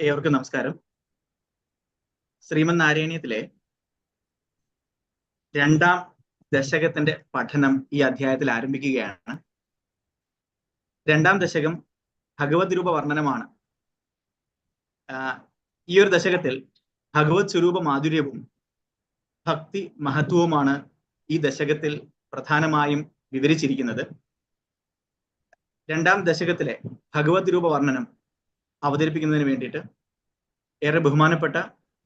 ഏവർക്കും നമസ്കാരം. ശ്രീമൻ നാരായണീയത്തിലെ രണ്ടാം ദശകത്തിന്റെ പഠനം ഈ അധ്യായത്തിൽ ആരംഭിക്കുകയാണ്. രണ്ടാം ദശകം ഭഗവത് രൂപ വർണനമാണ് ഈ ഒരു ദശകത്തിൽ ഭഗവത് സ്വരൂപ മാധുര്യവും ഭക്തി മഹത്വവുമാണ് ഈ ദശകത്തിൽ പ്രധാനമായും വിവരിച്ചിരിക്കുന്നത്. രണ്ടാം ദശകത്തിലെ ഭഗവത് രൂപ വർണനം അവതരിപ്പിക്കുന്നതിന് വേണ്ടിയിട്ട് ഏറെ ബഹുമാനപ്പെട്ട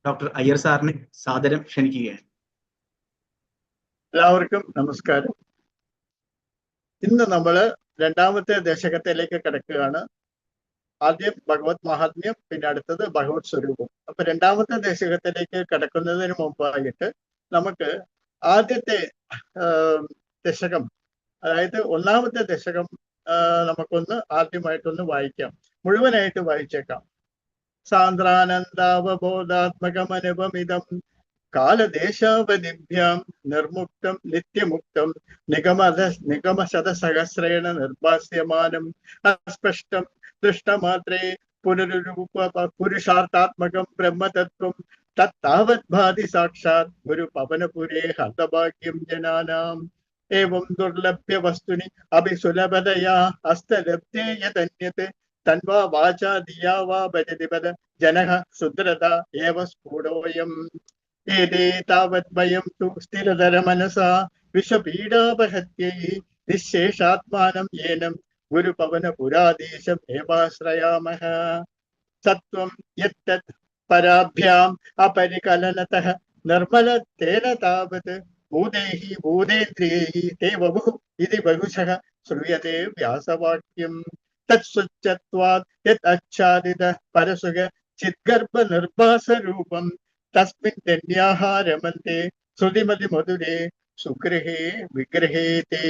ഡോക്ടർ അയ്യർ സാറിനെ സാദരം ക്ഷണിക്കുകയാണ്. എല്ലാവർക്കും നമസ്കാരം. ഇന്ന് നമ്മൾ രണ്ടാമത്തെ ദശകത്തിലേക്ക് കിടക്കുകയാണ്. ആദ്യം ഭഗവത് മഹാത്മ്യം പിന്നെ അടുത്തത് ഭഗവത് സ്വരൂപം. അപ്പൊ രണ്ടാമത്തെ ദശകത്തിലേക്ക് കിടക്കുന്നതിന് മുമ്പായിട്ട് നമുക്ക് ആദ്യത്തെ ദശകം അതായത് ഒന്നാമത്തെ ദശകം നമുക്കൊന്ന് ആദ്യമായിട്ടൊന്ന് വായിക്കാം. മുഴുവനായിട്ട് വായിച്ചേക്കാം സാന്ദ്രാനന്ദാവബോധാത്മകമനുപമിതം കാലദേശാവധിഭ്യാം നിർമുക്തം നിത്യമുക്തം നിഗമത നിഗമശതസഹസ്രേണ നിർഭാസ്യമാനം അസ്പഷ്ടം ദൃഷ്ടമാത്രേ പുനരുരൂപ പുരുഷാർത്ഥാത്മകം ബ്രഹ്മതത്വം തത്താവത് ഭാതി സാക്ഷാത് ഗുരു പവനപുരേ ഹതഭാഗ്യം ജനാനാം एवं दुर्लभ्य वस्तुनि अपि सुलभतया हस्तलब्धे यदन्यत् तन्वा वाचा धिया वा भजति पद जनः सुद्रता एव स्फुटोऽयम् एते तावद्वयं तु स्थिरधरमनसा विषपीडापहत्यैः निःशेषात्मानं येनं गुरुपवनपुरादेशम् एवाश्रयामः सत्त्वं यत्तत् पराभ्याम् अपरिकलनतः निर्मलत्तेन तावत् भूतैः भूतेन्द्रियैः ते वभुः इति बहुशः श्रूयते व्यासवाक्यम्। तत्सुच्यत्वात् यत् अच्छादितः परसुग चिद्गर्भनिर्भासरूपम्। तस्मिन् धन्याः रमन्ते श्रुतिमतिमधुरे सुगृहे विग्रहे ते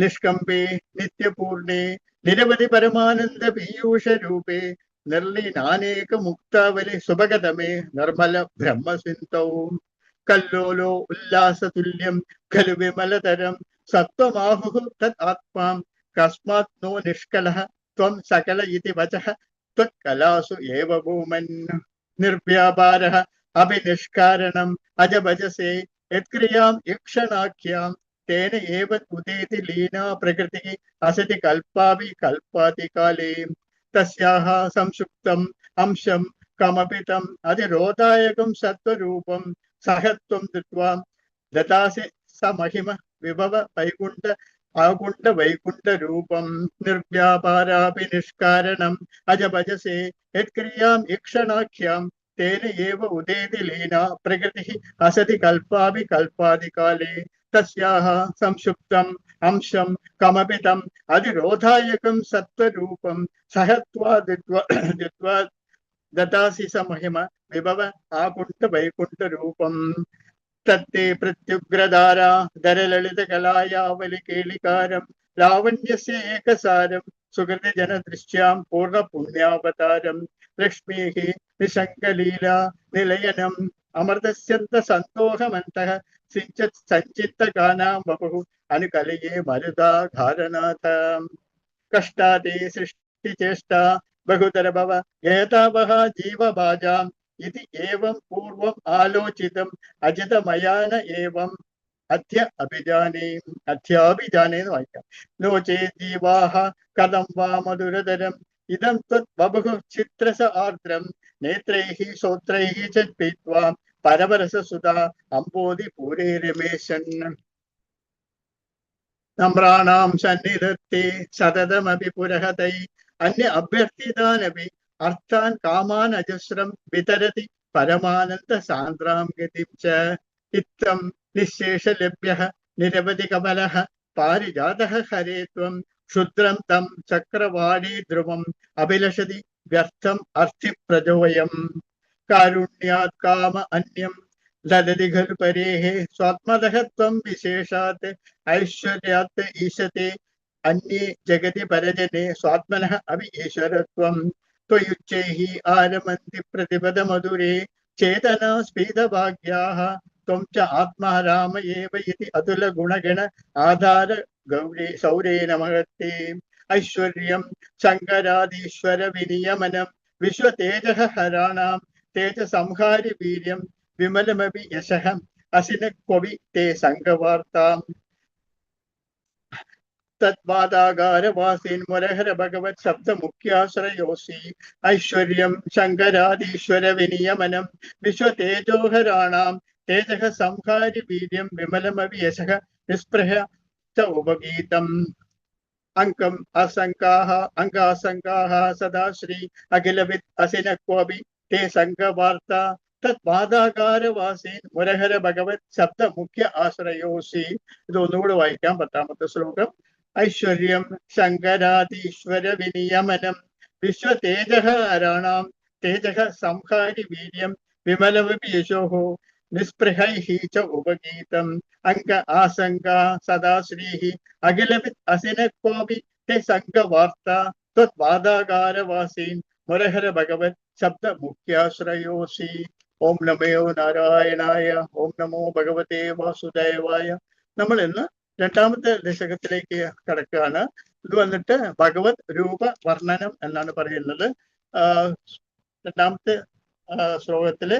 निष्कम्पे नित्यपूर्णे निरवधि परमानन्द पीयूषरूपे निर्लीनानेकमुक्तावलि सुभगतमे निर्मल ब्रह्मसिन्तौ कल्लोलो उल्लासतुल्यं खलु विमलतरं सत्त्वमाहुः तत्मा कस्मा नो निष्कलः, त्वं सकल इति वचः। त्वत्कलासु एव भूमन्। निर्व्यापारः, अभिनिष्कारणम् अजभजसे। यत्क्रियाम् इक्षणाख्याम् तेन एव उदेति लीना प्रकृतिः, असति कल्पापि कल्पाति काले तस्याः संसुप्तम् अंशं कमपितम् अतिरोधायकं सत्त्वरूपं सहत्वं दत्वा ददासि स महिम। विभव वैकुण्ठ आकुण्ठ वैकुण्ठरूपं निर्व्यापारापि निष्कारणम् अजभजसे यत्क्रियाम् इक्षणाख्यां तेन एव उदेति लीना प्रकृतिः असति कल्पाभिकल्पादिकाले तस्याः संक्षुप्तम् अंशं कमपि तम् अधिरोधायकं सत्त्वरूपं सहत्वा दित्वा दित्वा स महिम विभव आकुण्ठ वैकुण्ठरूपम् തത്തെ പ്രത്യുഗ്രധാര ധരലളിത കലായാവലി കേളികാരം ലാവണ്യസ്യ ഏകസാരം സുഹൃതി ജനദൃശ്യാം പൂർണ പുണ്യാവതാരം ലക്ഷ്മീः നിശങ്കലീല നിലയനം അമൃതസ്യന്ത സന്തോഷമന്തഃ സിഞ്ചത് സഞ്ചിത്തകാനാം വപുः അനുകലയെ മരുതാഘാരനാഥ കഷ്ടാതി സൃഷ്ടിചേഷ്ട ബഹുതരഭവ ഏതാവഹ ജീവഭാജാം ഇതി ഏവം പൂർവം ആലോചിതം അജിതമയാന ഏവം അധ്യ അഭിജാനേയും അധ്യാഭിജാനേന്ന് വായിക്കാം। ലോചേ ദീവാഹ കഥം വാ മധുരതരം ഇതം ത്വത് ചിത്രസ ആർദ്രം നേത്രൈഹി ശ്രോത്രൈഹി ചൽപ്പിത്വാ പരപരസസുത അമ്പോതി പൂരേ രമേശൻ നമ്രാണാം സന്നിധത്തെ സതതമപി പുരഹതൈ അന്യ അഭ്യർത്ഥിതാനപി अर्थान् कामान् अजस्रं वितरति परमानन्दसान्द्रां गतिं च। चित्तं निःशेषलभ्यः निरवधिकमलः पारिजातः हरे त्वं। क्षुद्रं तं चक्रवाणी ध्रुवम् अभिलषति व्यर्थम् अर्थिप्रजोयम्। कारुण्यात् काम अन्यं लदति खलु परेः। स्वात्मतः त्वं विशेषात् ईशते। अन्ये जगति परजने, स्वात्मनः अपि ईश्वरत्वम् त्वयुच्चैः आरमन्ति प्रतिपदमधुरे चेतना स्फीतभाग्याः त्वं च आत्मा राम एव इति अतुलगुणगण आधार गौरे सौरेण महत्ते ऐश्वर्यं शङ्करादीश्वरविनियमनं विश्वतेजः हराणां तेजसंहारि वीर्यं विमलमपि यशः असिन क्ववि ते सङ्गवार्ताम् തേ സംഘവാർത്താം തദ്വാദാകാരവാസീൻ മുരഹര ഭഗവത് ശബ്ദ മുഖ്യാശ്രയോസി ഐശ്വര്യം ശങ്കരാദീശ്വര വിനിയമനം വിശ്വതേജോഹരാണാം. തേജഹ സംഹാരി വീര്യം വിമലമവി യശഹ നിസ്പൃഹ ഉപഗീതം. അങ്കം അസംഗാഹ അംഗാസംഗാഹ സദാശ്രീ. അഖിലവിത് അസിന കോപി തേ സംഘവാർത്ത. തദ്വാദാകാരവാസീൻ മുരഹര ഭഗവത് ശബ്ദ മുഖ്യ ആശ്രയോസി ഇത് ഒന്നുകൂടെ വായിക്കാം പത്താമത്തെ ശ്ലോകം. ഐശ്വര്യം ശങ്കരാതീശ്വര വിനിയമനം വിശ്വതേജഹാരാണാം തേജഹ തേജഃ സംഹാരി വീര്യം വിമലമപി യശോഹോ നിസ്പൃഹൈഃ ച ഉപഗീതം അങ്ക ആസംഗ സദാ ശ്രീഃ അഖിലവിത് അസിന കോപി തേ സംഘവാർത്ത ത്വദ്വാദാകാരവാസീൻ മുരഹര ഭഗവത് ശബ്ദ മുഖ്യാശ്രയോസി. ഓം നമയോ നാരായണായ ഓം നമോ ഭഗവതേ വാസുദേവായ. നമ്മൾ ഇന്ന് രണ്ടാമത്തെ ദശകത്തിലേക്ക് കടക്കുകയാണ്. ഇത് വന്നിട്ട് ഭഗവത് രൂപ വർണനം എന്നാണ് പറയുന്നത്. രണ്ടാമത്തെ ശ്ലോകത്തിൽ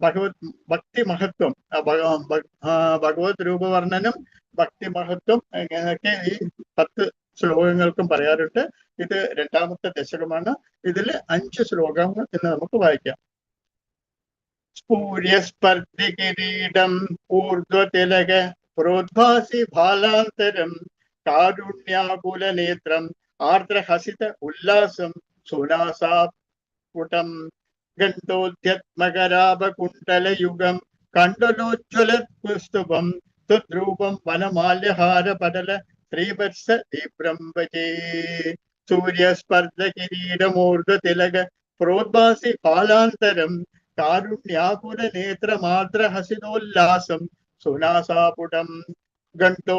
ഭഗവത് ഭക്തി മഹത്വം ഭഗവത് രൂപവർണനം ഭക്തി മഹത്വം എന്നൊക്കെ ഈ പത്ത് ശ്ലോകങ്ങൾക്കും പറയാറുണ്ട്. ഇത് രണ്ടാമത്തെ ദശകമാണ്. ഇതിൽ അഞ്ച് ശ്ലോകങ്ങൾ ഇന്ന് നമുക്ക് വായിക്കാം. സ്ഫൂര്യസ്പർദ്ധി കിരീടം ഊർധ്വതിലക प्रोद्भासि भालान्तरं कारुण्याकुलनेत्रम् आर्द्रहसित उल्लासं सुनासापुटं गन्तोद्यत्मकराभकुण्डलयुगं कण्डलोज्ज्वलत्कुस्तुभं तद्रूपं वनमाल्यहारपटल श्रीवत्स दीप्रं भजे सूर्यस्पर्धकिरीडमूर्धतिलक प्रोद्भासि बालान्तरं कारुण्याकुलनेत्रमार्द्रहसितोल्लासं സുനാസാപുടം ഗണ്ടോ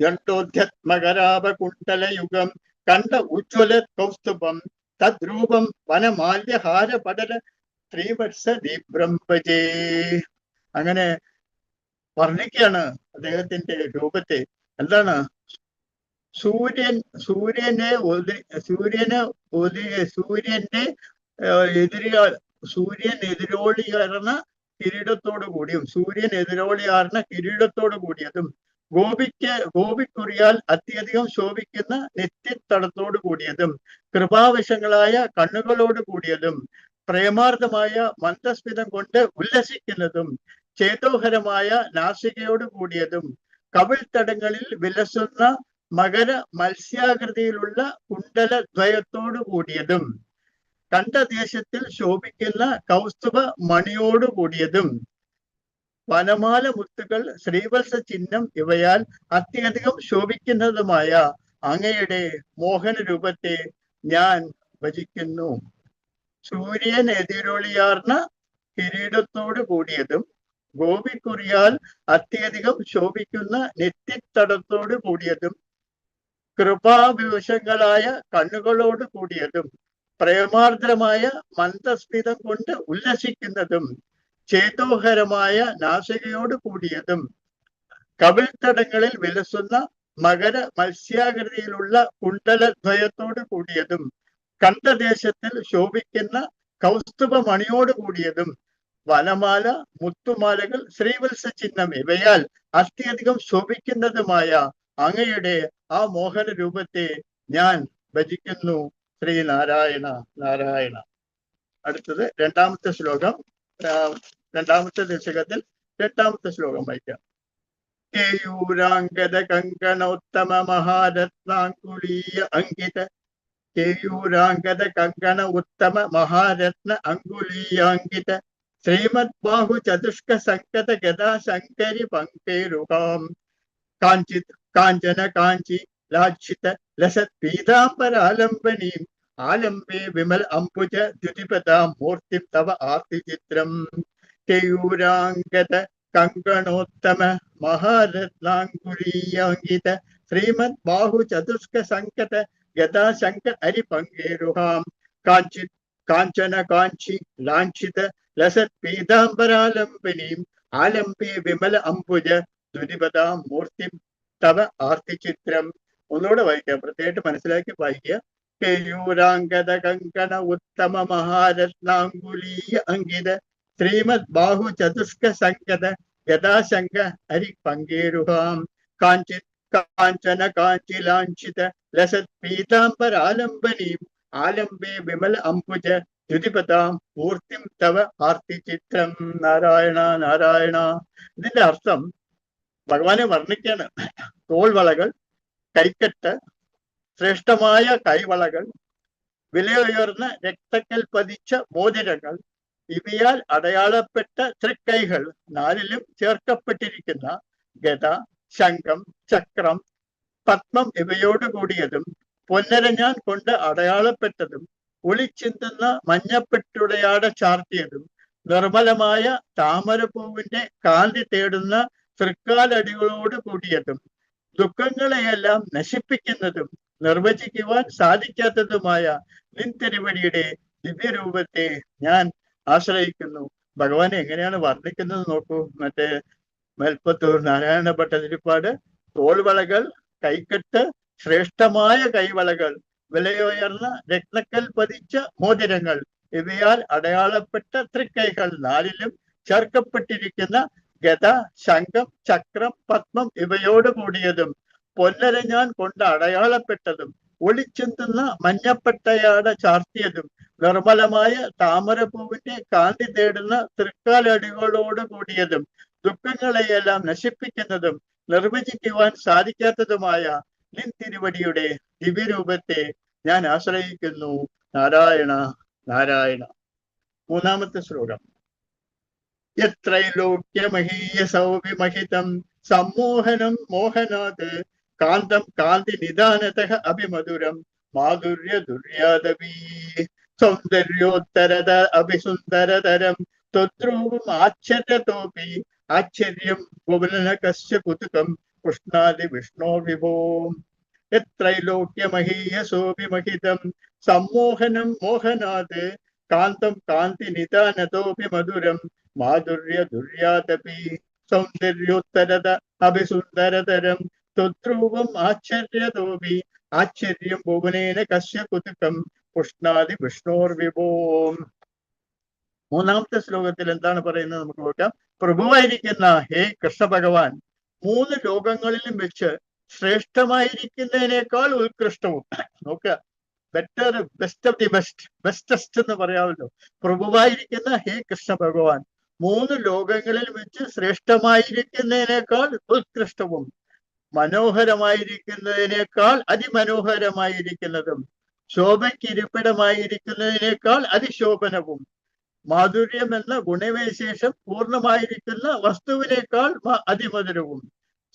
ഗണ്ടോധ്യത്മകരാപകുണ്ടലയുഗം കണ്ട ഉജ്ജ്വല കൗസ്തുഭം തദ്രൂപം വനമാല്യഹാര പടല ശ്രീവത്സദീബ്രംഭജേ അങ്ങനെ വർണിക്കുകയാണ് അദ്ദേഹത്തിന്റെ രൂപത്തെ. എന്താണ്? സൂര്യൻ സൂര്യനെ സൂര്യനെ സൂര്യന്റെ എതിരാ സൂര്യൻ എതിരോളിയാർന്ന കിരീടത്തോടു കൂടിയും സൂര്യൻ എതിരോളിയാറിന് കിരീടത്തോടു കൂടിയതും ഗോപിക്ക് ഗോപിക്കുറിയാൽ അത്യധികം ശോഭിക്കുന്ന നെറ്റിത്തടത്തോടു കൂടിയതും കൃപാവശങ്ങളായ കണ്ണുകളോട് കൂടിയതും പ്രേമാർത്ഥമായ മന്ദസ്മിതം കൊണ്ട് ഉല്ലസിക്കുന്നതും ചേതോഹരമായ നാസികയോട് കൂടിയതും കവിൾത്തടങ്ങളിൽ വിലസുന്ന മകര മത്സ്യാകൃതിയിലുള്ള കുണ്ടല ദ്വയത്തോടു കൂടിയതും. കണ്ഠദേശത്തിൽ ശോഭിക്കുന്ന കൗസ്തുഭ മണിയോട് കൂടിയതും വനമാല മുത്തുകൾ ശ്രീവത്സ ചിഹ്നം ഇവയാൽ അത്യധികം ശോഭിക്കുന്നതുമായ അങ്ങയുടെ മോഹന രൂപത്തെ ഞാൻ ഭജിക്കുന്നു. സൂര്യൻ എതിരൊളിയാർന്ന കിരീടത്തോട് കൂടിയതും ഗോപിക്കുറിയാൽ അത്യധികം ശോഭിക്കുന്ന നെറ്റിത്തടത്തോട് കൂടിയതും കൃപാവിവശങ്ങളായ കണ്ണുകളോട് കൂടിയതും പ്രേമാർദ്രമായ മന്ദസ്മിതം കൊണ്ട് ഉല്ലസിക്കുന്നതും ചേതോഹരമായ നാസികയോട് കൂടിയതും കവിൾത്തടങ്ങളിൽ വിലസുന്ന മകര മത്സ്യാകൃതിയിലുള്ള കുണ്ടലദ്വയത്തോട് കൂടിയതും കണ്ടദേശത്തിൽ ശോഭിക്കുന്ന കൗസ്തുഭ മണിയോട് കൂടിയതും വനമാല മുത്തുമാലകൾ ശ്രീവത്സ ചിഹ്നം ഇവയാൽ അത്യധികം ശോഭിക്കുന്നതുമായ അങ്ങയുടെ ആ മോഹന രൂപത്തെ ഞാൻ ഭജിക്കുന്നു. ശ്രീ നാരായണ നാരായണ. അടുത്തത് രണ്ടാമത്തെ ശ്ലോകം രണ്ടാമത്തെ ദശകത്തിൽ രണ്ടാമത്തെ ശ്ലോകം വായിക്കാം. കേയൂരാംഗത കങ്കണോത്തമ മഹാരത്നാങ്കുലീയ അങ്കിത. കേയൂരാംഗത കങ്കണ ഉത്തമ മഹാരത്ന അങ്കുലീയാങ്കിത ശ്രീമദ് ബാഹു ചതുഷ്ക സങ്കത ഗദാ ശങ്കരി പങ്കേരുകാം കാഞ്ചി കാഞ്ചന കാഞ്ചി ലാക്ഷിത ലസത് പീതാംബരാലംബനീം ആലംബേ വിമൽ അംബുജ ദ്യുതിപദാം മൂർത്തി തവ ആർത്തിചിത്രം കേയൂരാംഗത കങ്കണോത്തമ മഹാരത്നാങ്കുരീയാങ്കിത ശ്രീമദ് ബാഹു ചതുഷ്ക സംഗത ഗദാശങ്ക അരി പങ്കേരുഹാം. കാഞ്ചിത് കാഞ്ചന കാഞ്ചി ലാഞ്ചിത ലസത് പീതാംബരാലംബനീം ആലംബേ വിമല അംബുജ ദ്വിപദാം മൂർത്തി തവ ആർത്തിചിത്രം ഒന്നുകൂടെ വായിക്കുക പ്രത്യേകമായിട്ട് മനസ്സിലാക്കി വായിക്കുക. കേയൂരാംഗത കങ്കണ ഉത്തമ മഹാരത്നാങ്കുലീയ അങ്കിത ശ്രീമദ് ബാഹു ചതുഷ്ക സംഗത ഗതാശങ്ക ഹരി പങ്കേരുഹാം. കാഞ്ചി കാഞ്ചന കാഞ്ചിലാഞ്ചിത ലസത് പീതാംബരാലംബനീം. ആലംബേ വിമല അംബുജ ദ്യുതിപതാം പൂർത്തിം തവ ആർത്തി ചിത്രം. നാരായണ നാരായണ. ഇതിന്റെ അർത്ഥം ഭഗവാനെ വർണിക്കാണ്. തോൾവളകൾ കൈക്കെട്ട് ശ്രേഷ്ഠമായ കൈവളകൾ വിലയുയർന്ന രക്തക്കൽ പതിച്ച മോതിരങ്ങൾ ഇവയാൽ അടയാളപ്പെട്ട തൃക്കൈകൾ. നാലിലും ചേർക്കപ്പെട്ടിരിക്കുന്ന ഗത ശംഖം ചക്രം പത്മം ഇവയോട് കൂടിയതും പൊന്നരഞ്ഞാൻ കൊണ്ട് അടയാളപ്പെട്ടതും ഒളിച്ചിന്തുന്ന മഞ്ഞപ്പെട്ടുടയാട ചാർത്തിയതും നിർമ്മലമായ താമരപ്പൂവിന്റെ കാന്തി തേടുന്ന തൃക്കാലടികളോട് കൂടിയതും ദുഃഖങ്ങളെയെല്ലാം നശിപ്പിക്കുന്നതും നിർവചിക്കുവാൻ സാധിക്കാത്തതുമായ നിൻതിരുവടിയുടെ ദിവ്യരൂപത്തെ ഞാൻ ആശ്രയിക്കുന്നു. ഭഗവാൻ എങ്ങനെയാണ് വർണിക്കുന്നത് നോക്കൂ. മറ്റേ മേൽപ്പത്തൂർ നാരായണ ഭട്ടതിരിപ്പാട്. തോൾവളകൾ കൈക്കെട്ട് ശ്രേഷ്ഠമായ കൈവളകൾ വിലയുയർന്ന രത്നക്കൽ പതിച്ച മോതിരങ്ങൾ. ഇവയാൽ അടയാളപ്പെട്ട തൃക്കൈകൾ. നാലിലും ചേർക്കപ്പെട്ടിരിക്കുന്ന ഗത ശംഖം ചക്രം പത്മം ഇവയോട് കൂടിയതും പൊന്നരഞ്ഞാൻ കൊണ്ട് അടയാളപ്പെട്ടതും ഒളിച്ചെന്തുന്ന മഞ്ഞപ്പെട്ടയാട ചാർത്തിയതും നിർമ്മലമായ താമരപ്പൂവിന്റെ കാന്തി തേടുന്ന തൃക്കാലടികളോട് കൂടിയതും ദുഃഖങ്ങളെയെല്ലാം നശിപ്പിക്കുന്നതും നിർവചിക്കുവാൻ സാധിക്കാത്തതുമായ നിൻ തിരുവടിയുടെ ദിവ്യരൂപത്തെ ഞാൻ ആശ്രയിക്കുന്നു. നാരായണ നാരായണ. മൂന്നാമത്തെ ശ്ലോകം. യത്രൈലോക്യമഹീയസൗ വിമഹിതം സമ്മോഹനം മോഹനാത്. കാന്തം കാന്തി നിദാനത അഭിമധുരം. മാധുര്യ ദുര്യാദവീ. സൗന്ദര്യോത്തരത അഭിസുന്ദരതരം. ത്വദ്രൂപം ആശ്ചര്യതോപി ആശ്ചര്യം ഭുവന കശ്യ കുതുകം. കൃഷ്ണാദി വിഷ്ണോ വിഭോ. യത്രൈലോക്യമഹീയസോഭിമഹിതം സമ്മോഹനം മോഹനാത്. കാന്തം കാന്തി നിദാനതോപി മധുരം മാധുര്യ ദുര്യാതപി സൗന്ദര്യോത്തരത അഭിസുന്ദരതരം ത്വദ്രൂപം ആശ്ചര്യതോപി ആശ്ചര്യം ഭുവനേന കശ്യ കുതുക്കം കൃഷ്ണാദി വിഷ്ണോർ വിഭോം മൂന്നാമത്തെ ശ്ലോകത്തിൽ എന്താണ് പറയുന്നത് നമുക്ക് നോക്കാം. പ്രഭുവായിരിക്കുന്ന ഹേ കൃഷ്ണ ഭഗവാൻ മൂന്ന് ലോകങ്ങളിലും വെച്ച് ശ്രേഷ്ഠമായിരിക്കുന്നതിനേക്കാൾ ഉത്കൃഷ്ടവും. നോക്കുക. Better best of the best bestest എന്ന് പറയാമല്ലോ. പ്രഭുവായിരിക്കുന്ന ഹേ കൃഷ്ണ ഭഗവാൻ. മൂന്ന് ലോകങ്ങളിൽ വെച്ച് ശ്രേഷ്ഠമായിരിക്കുന്നതിനേക്കാൾ ഉത്കൃഷ്ടവും മനോഹരമായിരിക്കുന്നതിനേക്കാൾ അതിമനോഹരമായിരിക്കുന്നതും ശോഭയ്ക്കിരിപ്പിടമായിരിക്കുന്നതിനേക്കാൾ അതിശോഭനവും മാധുര്യം എന്ന ഗുണവിശേഷം പൂർണമായിരിക്കുന്ന വസ്തുവിനേക്കാൾ അതിമധുരവും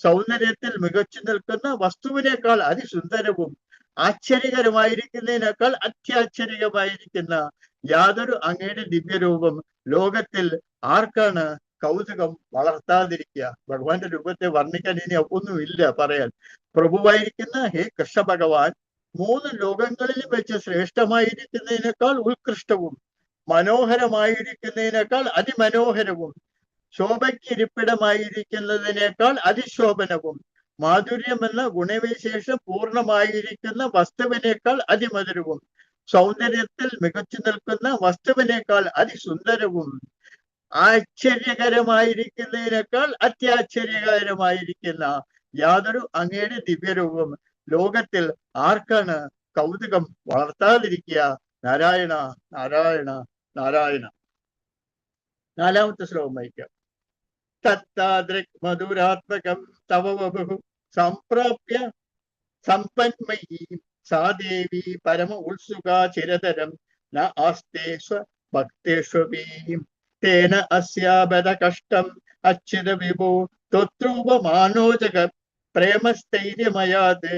സൗന്ദര്യത്തിൽ മികച്ചു നിൽക്കുന്ന വസ്തുവിനേക്കാൾ അതിസുന്ദരവും ആശ്ചര്യകരമായിരിക്കുന്നതിനേക്കാൾ അത്യാശ്ചര്യമായിരിക്കുന്ന യാതൊരു അങ്ങയുടെ ദിവ്യരൂപം ലോകത്തിൽ ആർക്കാണ് കൗതുകം വളർത്താതിരിക്കുക? ഭഗവാന്റെ രൂപത്തെ വർണിക്കാൻ ഇനി ഒന്നുമില്ല പറയാൻ. പ്രഭുവായിരിക്കുന്ന ഹേ കൃഷ്ണ ഭഗവാൻ മൂന്ന് ലോകങ്ങളിൽ വെച്ച് ശ്രേഷ്ഠമായിരിക്കുന്നതിനേക്കാൾ ഉത്കൃഷ്ടവും മനോഹരമായിരിക്കുന്നതിനേക്കാൾ അതിമനോഹരവും ശോഭയ്ക്കിരിപ്പിടമായിരിക്കുന്നതിനേക്കാൾ അതിശോഭനവും മാധുര്യം എന്ന ഗുണവിശേഷം പൂർണമായിരിക്കുന്ന വസ്തുവിനേക്കാൾ അതിമധുരവും സൗന്ദര്യത്തിൽ മികച്ചു നിൽക്കുന്ന വസ്തുവിനേക്കാൾ അതിസുന്ദരവും ആശ്ചര്യകരമായിരിക്കുന്നതിനേക്കാൾ അത്യാശ്ചര്യകരമായിരിക്കുന്ന യാതൊരു അങ്ങയുടെ ദിവ്യരൂപം ലോകത്തിൽ ആർക്കാണ് കൗതുകം വളർത്താതിരിക്കുക? നാരായണ നാരായണ നാരായണ. നാലാമത്തെ ശ്ലോകം വായിക്കാം. തത്താദൃക് മധുരാത്മകം തവ വപു സംപ്രാപ്യ സമ്പന്മയീ സാ ദേവി പരമ ഉത്സുക ചിരതരം ന ആസ്തേ സ്വഭക്തേഷ്വപി തേന അസ്യാബദ കഷ്ടം അച്യുത വിഭോ ത്വത്രൂപമാനോജക പ്രേമസ്ഥൈര്യമയാത്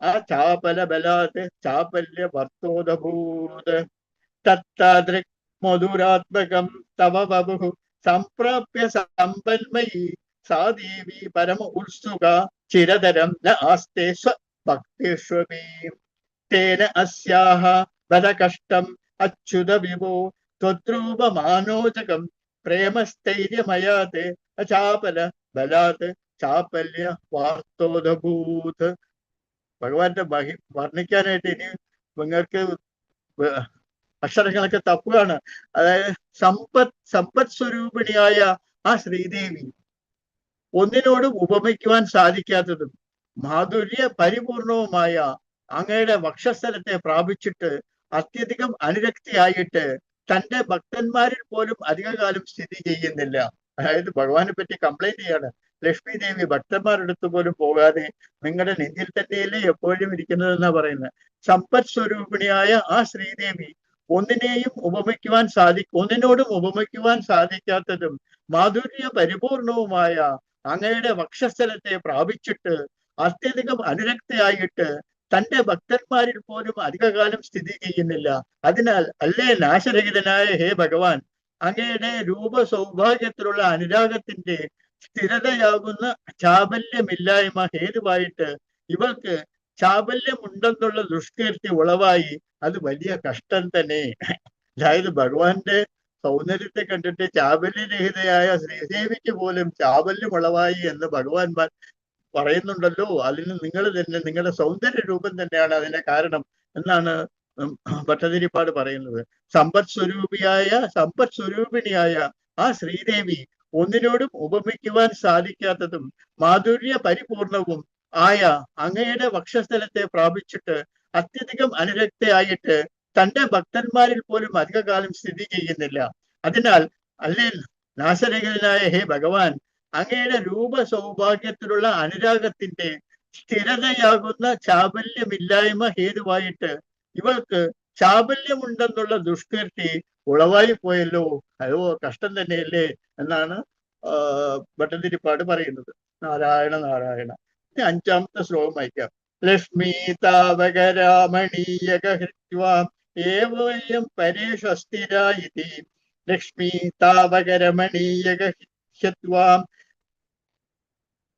ആ ചാപല ബലാത് ചാപല്യ വർത്തോദഭൂത് തത്താദൃക് മധുരാത്മകം തവ വപുഹു സംപ്രാപ്യ സമ്പന്മയീ സാ പരമ ഉത്സുക ചിരതരം ന ആസ്തേ സ്വഭക്തേഷ്വപി തേന അസ്യാഹ ബലകഷ്ടം അച്യുത വിഭോ ത്വദ്രൂപമാനോചകം പ്രേമസ്ഥൈര്യമയാത് അചാപല ബലാത് ചാപല്യ വാർത്തോദഭൂത് ഭഗവാന്റെ മഹി വർണിക്കാനായിട്ട് ഇനി നിങ്ങൾക്ക് അക്ഷരങ്ങളൊക്കെ തപ്പുകയാണ് അതായത് സമ്പത്ത് സമ്പത്ത് സ്വരൂപിണിയായ ആ ശ്രീദേവി ഒന്നിനോടും ഉപമിക്കുവാൻ സാധിക്കാത്തതും മാധുര്യ പരിപൂർണവുമായ അങ്ങയുടെ വക്ഷസ്ഥലത്തെ പ്രാപിച്ചിട്ട് അത്യധികം അനുരക്തിയായിട്ട് തന്റെ ഭക്തന്മാരിൽ പോലും അധികകാലം സ്ഥിതി ചെയ്യുന്നില്ല. അതായത് ഭഗവാനെ പറ്റി കംപ്ലൈന്റ് ചെയ്യാണ്. ലക്ഷ്മി ദേവി ഭക്തന്മാരുടെ അടുത്ത് പോലും പോകാതെ നിങ്ങളുടെ നെഞ്ചിൽ തന്നെയല്ലേ എപ്പോഴും ഇരിക്കുന്നതെന്നാ പറയുന്നത്. സമ്പത് സ്വരൂപിണിയായ ആ ശ്രീദേവി ഒന്നിനെയും ഉപമിക്കുവാൻ സാധി ഒന്നിനോടും ഉപമിക്കുവാൻ സാധിക്കാത്തതും മാധുര്യ പരിപൂർണവുമായ അങ്ങയുടെ വക്ഷസ്ഥലത്തെ പ്രാപിച്ചിട്ട് അത്യധികം അനുരക്തയായിട്ട് തന്റെ ഭക്തന്മാരിൽ പോലും അധികകാലം സ്ഥിതി ചെയ്യുന്നില്ല. അതിനാൽ അല്ലേ നാശരഹിതനായ ഹേ ഭഗവാൻ? അങ്ങയുടെ രൂപ സൗഭാഗ്യത്തിലുള്ള അനുരാഗത്തിന്റെ സ്ഥിരതയാകുന്ന ചാബല്യമില്ലായ്മ ഹേതുവായിട്ട് ഇവർക്ക് ചാബല്യമുണ്ടെന്നുള്ള ദുഷ്കീർത്തി ഉളവായി. അത് വലിയ കഷ്ടം തന്നെ. അതായത് ഭഗവാന്റെ സൗന്ദര്യത്തെ കണ്ടിട്ട് ചാബല്യരഹിതയായ ശ്രീദേവിക്ക് പോലും ചാബല്യം ഉളവായി എന്ന് ഭഗവാൻമാർ പറയുന്നുണ്ടല്ലോ. അതിന് നിങ്ങൾ തന്നെ നിങ്ങളുടെ സൗന്ദര്യ രൂപം തന്നെയാണ് അതിന്റെ കാരണം എന്നാണ് ഭട്ടതിരിപ്പാട് പറയുന്നത്. സമ്പത് സ്വരൂപിയായ സമ്പത് സ്വരൂപിണിയായ ആ ശ്രീദേവി ഒന്നിനോടും ഉപമിക്കുവാൻ സാധിക്കാത്തതും മാധുര്യ പരിപൂർണവും ആയ അങ്ങയുടെ വക്ഷസ്ഥലത്തെ പ്രാപിച്ചിട്ട് അത്യധികം അനുരക്തയായിട്ട് തന്റെ ഭക്തന്മാരിൽ പോലും അധികകാലം സ്ഥിതി ചെയ്യുന്നില്ല. അതിനാൽ അല്ലേ നാശരഹിതനായ ഹേ ഭഗവാൻ അങ്ങയുടെ രൂപ സൗഭാഗ്യത്തിലുള്ള അനുരാഗത്തിന്റെ സ്ഥിരതയാകുന്ന ചാബല്യമില്ലായ്മ ഹേതുവായിട്ട് ഇവൾക്ക് ചാബല്യമുണ്ടെന്നുള്ള ദുഷ്കീർത്തി ഉളവായി പോയല്ലോ. അയ്യോ കഷ്ടം തന്നെയല്ലേ എന്നാണ് ഭട്ടതിരിപ്പാട് പറയുന്നത്. നാരായണ നാരായണ. ഇനി അഞ്ചാമത്തെ ശ്ലോകം വായിക്കാം. ലക്ഷ്മി താവകരാമണീയക ഹൃത്വാം ഏവയം പരേഷസ്ഥിര ഇതി ലക്ഷ്മി താവകരമണീയക ഹ്യത്വാം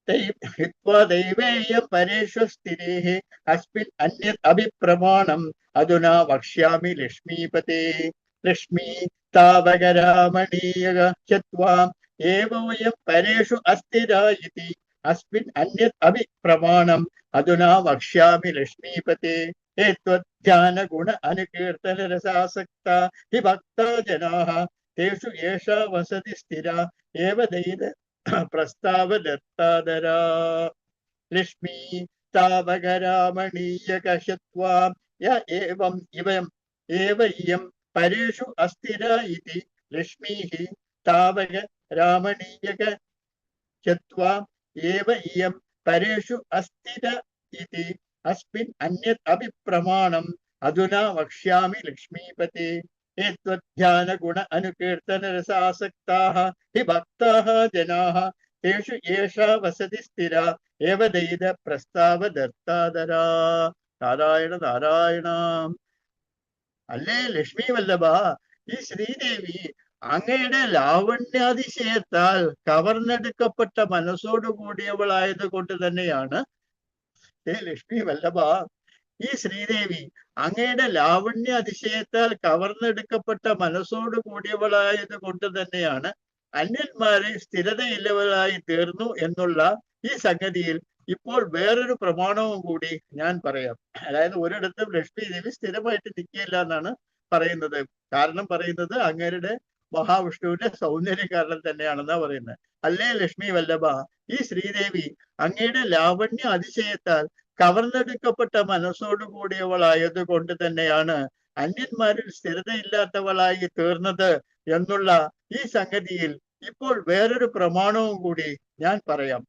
ദൈ- ഹിത്വാ ദൈവേയം പരേഷു സ്ഥിരേः അസ്മിൻ അന്യത് അഭിപ്രമാണം അധുനാ വക്ഷ്യാമി ലക്ഷ്മീപതേ ലക്ഷ്മീ താവകരാമണീയക ഹ്യത്വാം ഏവയം പരേഷു അസ്ഥിര ഇതി അസ്മിൻ അന്യത് അഭിപ്രമാണം അധുനാ വക്ഷ്യാമി ലക്ഷ്മീപതേ ഏത്വധ്യാന ഗുണ അനുകീർത്തന രസാസക്ത ഹി ഭക്ത ജനാः തേഷു ഏഷാ വസതി സ്ഥിര. ഏവ ദൈത പ്രസ്താവ ലക്ഷ്മി താവകരാമണീയ കശത്വാം യ ഏവം ഇവയം ഏവ ഇയം പരേഷു അസ്ഥിര ഇതി. ലക്ഷ്മീः താവക രാമണീയക ചത്വാം ഏവ ഇയം പരേഷു അസ്ഥിര ഇതി. അസ്മിൻ അന്യത് അഭിപ്രമാണം അധുനാ വക്ഷ്യാമി ലക്ഷ്മീപതി ഗുണ അനുകീർത്തന രസാസക്താഹ ഹി ഭക്താഹ ജനാഹ തേഷു ഏഷാ വസതി സ്ഥിര ഏവ ദൈത പ്രസ്താവ ദത്താദരാ നാരായണ നാരായണ അല്ലേ ലക്ഷ്മി വല്ലഭ ഈ ശ്രീദേവി അങ്ങയുടെ ലാവണ്യാതിശയത്താൽ കവർന്നെടുക്കപ്പെട്ട മനസ്സോടു കൂടിയവളായത് കൊണ്ട് തന്നെയാണ് ഹേ ലക്ഷ്മി വല്ലഭ ഈ ശ്രീദേവി അങ്ങയുടെ ലാവണ്യ അതിശയത്താൽ കവർന്നെടുക്കപ്പെട്ട മനസ്സോട് കൂടിയവളായത് കൊണ്ട് തന്നെയാണ് അന്യന്മാരെ സ്ഥിരതയില്ലവളായി തീർന്നു എന്നുള്ള ഈ സംഗതിയിൽ ഇപ്പോൾ വേറൊരു പ്രമാണവും കൂടി ഞാൻ പറയാം. അതായത് ഒരിടത്തും ലക്ഷ്മി ദേവി സ്ഥിരമായിട്ട് നിൽക്കില്ല എന്നാണ് പറയുന്നത്. കാരണം പറയുന്നത് അങ്ങരുടെ മഹാവിഷ്ണുവിന്റെ സൗന്ദര്യ കാരണം തന്നെയാണെന്നാ പറയുന്നത് അല്ലേ ലക്ഷ്മി വല്ലഭ? ഈ ശ്രീദേവി അങ്ങയുടെ ലാവണ്യ അതിശയത്താൽ കവർന്നെടുക്കപ്പെട്ട മനസ്സോടുകൂടിയവളായത് കൊണ്ട് തന്നെയാണ് അന്യന്മാരിൽ സ്ഥിരതയില്ലാത്തവളായി തീർന്നത് എന്നുള്ള ഈ സംഗതിയിൽ ഇപ്പോൾ വേറൊരു പ്രമാണവും കൂടി ഞാൻ പറയാം.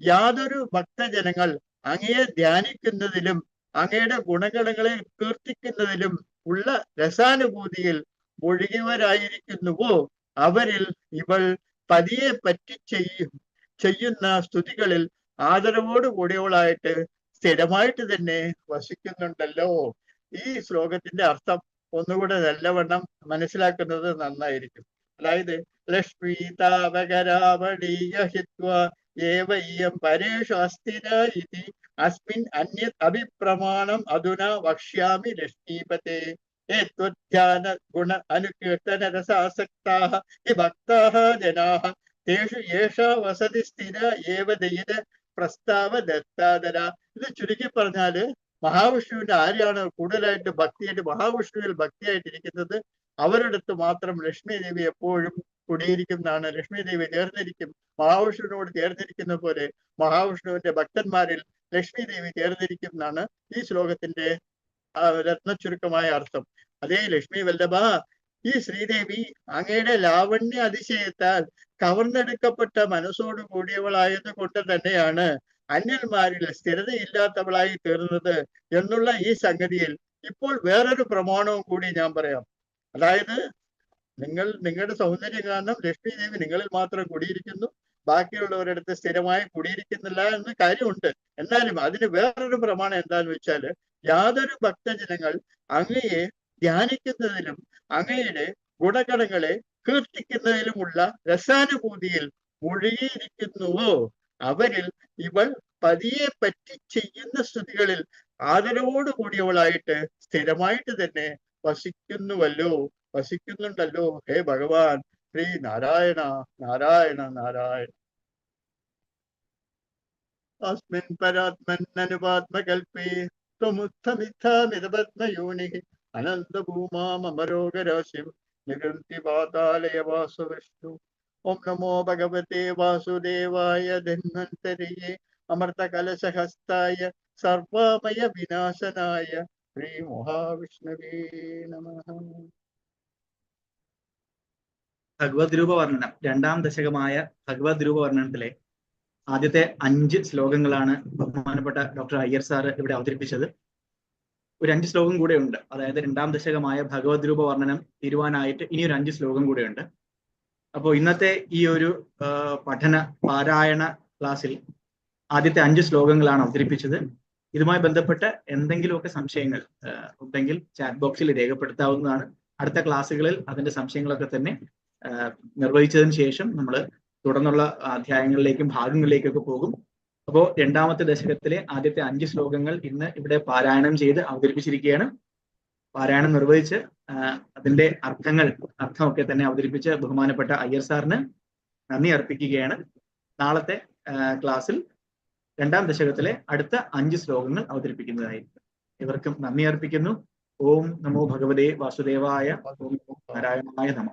യാതൊരു ഭക്തജനങ്ങൾ അങ്ങയെ ധ്യാനിക്കുന്നതിലും അങ്ങയുടെ ഗുണഗണങ്ങളെ കീർത്തിക്കുന്നതിലും ഉള്ള രസാനുഭൂതിയിൽ ഒഴുകിയവരായിരിക്കുന്നുവോ അവരിൽ ഇവൾ പതിയെ പറ്റി ചെയ്യും. ചെയ്യുന്ന സ്തുതികളിൽ ആദരവോട് കൂടിയവളായിട്ട് സ്ഥിരമായിട്ട് തന്നെ വസിക്കുന്നുണ്ടല്ലോ. ഈ ശ്ലോകത്തിന്റെ അർത്ഥം ഒന്നുകൂടെ നല്ലവണ്ണം മനസ്സിലാക്കുന്നത് നന്നായിരിക്കും. അതായത് ലക്ഷ്മി താവകരാവണീയ ഏവയ്യം ഇതി അസ്മിൻ അന്യ അഭിപ്രമാണം അധുന വക്ഷ്യാമി ലക്ഷ്മീപതേ. ഏത്വധ്യാന ഗുണ അനുകീർത്തന രസാസക്താ ഹി ഭക്താः ജനാः തേഷു വസതി സ്ഥിര ഏവ പ്രസ്താവ ദത്താതര ഇത് ചുരുക്കി പറഞ്ഞാൽ മഹാവിഷ്ണുവിന്റെ ആരെയാണ് കൂടുതലായിട്ട് ഭക്തിയായിട്ട് മഹാവിഷ്ണുവിൽ ഭക്തിയായിട്ടിരിക്കുന്നത്? അവരടുത്ത് മാത്രം ലക്ഷ്മി ദേവി എപ്പോഴും കുടിയിരിക്കുന്നതാണ് ലക്ഷ്മി ദേവി ചേർന്നിരിക്കും. മഹാവിഷ്ണുവിനോട് ചേർന്നിരിക്കുന്ന പോലെ മഹാവിഷ്ണുവിന്റെ ഭക്തന്മാരിൽ ലക്ഷ്മി ദേവി ചേർന്നിരിക്കും എന്നാണ് ഈ ശ്ലോകത്തിന്റെ ആ, രത്നച്ചുരുക്കമായ അർത്ഥം. അതേ ലക്ഷ്മി വല്ലഭ ഈ ശ്രീദേവി അങ്ങയുടെ ലാവണ്യ അതിശയത്താൽ കവർന്നെടുക്കപ്പെട്ട മനസ്സോട് കൂടിയവളായത് കൊണ്ട് തന്നെയാണ് അന്യന്മാരിൽ സ്ഥിരതയില്ലാത്തവളായി തീർന്നത് എന്നുള്ള ഈ സംഗതിയിൽ ഇപ്പോൾ വേറൊരു പ്രമാണവും കൂടി ഞാൻ പറയാം. അതായത് നിങ്ങൾ നിങ്ങളുടെ സൗന്ദര്യം കാരണം ലക്ഷ്മി ദേവി നിങ്ങളിൽ മാത്രം കുടിയിരിക്കുന്നു. ബാക്കിയുള്ളവരടുത്ത് സ്ഥിരമായി കുടിയിരിക്കുന്നില്ല എന്ന കാര്യമുണ്ട്. എന്നാലും അതിന് വേറൊരു പ്രമാണം എന്താന്ന് വെച്ചാൽ യാതൊരു ഭക്തജനങ്ങൾ അങ്ങയെ ധ്യാനിക്കുന്നതിലും അങ്ങയുടെ ഗുണഗണങ്ങളെ കീർത്തിക്കുന്നതിലുമുള്ള രസാനുഭൂതിയിൽ മുഴുകിയിരിക്കുന്നുവോ? അവരിൽ ഇവൾ പതിയെ പറ്റി ചെയ്യുന്ന സ്തുതികളിൽ ആദരവോട് കൂടിയവളായിട്ട് സ്ഥിരമായിട്ട് തന്നെ വസിക്കുന്നുവല്ലോ? വസിക്കുന്നുണ്ടല്ലോ? ഹേ ഭഗവാൻ ശ്രീ നാരായണ നാരായണ നാരായണ. അസ്മിൻ പരാത്മന്നനുപാത്മകൽപ്പേ ത്വമുത്തമിത്ഥാമിതപത്മയോനി അനന്തഭൂമാമരോഗരാശിം നികൃന്തി പാതാലയ വാസുവിഷ്ണു ഓം നമോ ഭഗവത്തെ വാസുദേവായ ധന്വന്തരിയെ അമൃതകലശഹസ്തായ സർവാമയ വിനാശനായ ശ്രീ മഹാവിഷ്ണവേ നമഃ. ഭഗവത് രൂപ വർണനം രണ്ടാം ദശകമായ ഭഗവത് രൂപ വർണനത്തിലെ ആദ്യത്തെ അഞ്ച് ശ്ലോകങ്ങളാണ് ബഹുമാനപ്പെട്ട ഡോക്ടർ അയ്യർ സാർ ഇവിടെ അവതരിപ്പിച്ചത്. ഒരു അഞ്ച് ശ്ലോകം കൂടെ ഉണ്ട്. അതായത് രണ്ടാം ദശകമായ ഭഗവത് രൂപ വർണനം തീരുവാനായിട്ട് ഇനി ഒരു അഞ്ച് ശ്ലോകം കൂടെ ഉണ്ട്. അപ്പോൾ ഇന്നത്തെ ഈ ഒരു പഠന പാരായണ ക്ലാസ്സിൽ ആദ്യത്തെ അഞ്ച് ശ്ലോകങ്ങളാണ് അവതരിപ്പിച്ചത്. ഇതുമായി ബന്ധപ്പെട്ട എന്തെങ്കിലുമൊക്കെ സംശയങ്ങൾ ഉണ്ടെങ്കിൽ ചാറ്റ് ബോക്സിൽ രേഖപ്പെടുത്താവുന്നതാണ്. അടുത്ത ക്ലാസ്സുകളിൽ അതിന്റെ സംശയങ്ങളൊക്കെ തന്നെ നിർവഹിച്ചതിന് ശേഷം നമ്മൾ തുടർന്നുള്ള അധ്യായങ്ങളിലേക്കും ഭാഗങ്ങളിലേക്കൊക്കെ പോകും. അപ്പോൾ രണ്ടാമത്തെ ദശകത്തിലെ ആദ്യത്തെ അഞ്ച് ശ്ലോകങ്ങൾ ഇന്ന് ഇവിടെ പാരായണം ചെയ്ത് അവതരിപ്പിച്ചിരിക്കുകയാണ്. പാരായണം നിർവഹിച്ച് അതിന്റെ അർത്ഥങ്ങൾ അർത്ഥമൊക്കെ തന്നെ അവതരിപ്പിച്ച് ബഹുമാനപ്പെട്ട അയ്യർ സാറിന് നന്ദി അർപ്പിക്കുകയാണ്. നാളത്തെ ക്ലാസ്സിൽ രണ്ടാം ദശകത്തിലെ അടുത്ത അഞ്ച് ശ്ലോകങ്ങൾ അവതരിപ്പിക്കുന്നതായിരിക്കും. ഇവർക്കും നന്ദി അർപ്പിക്കുന്നു. ഓം നമോ ഭഗവതേ വാസുദേവായ ഓം നാരായണായ നമ.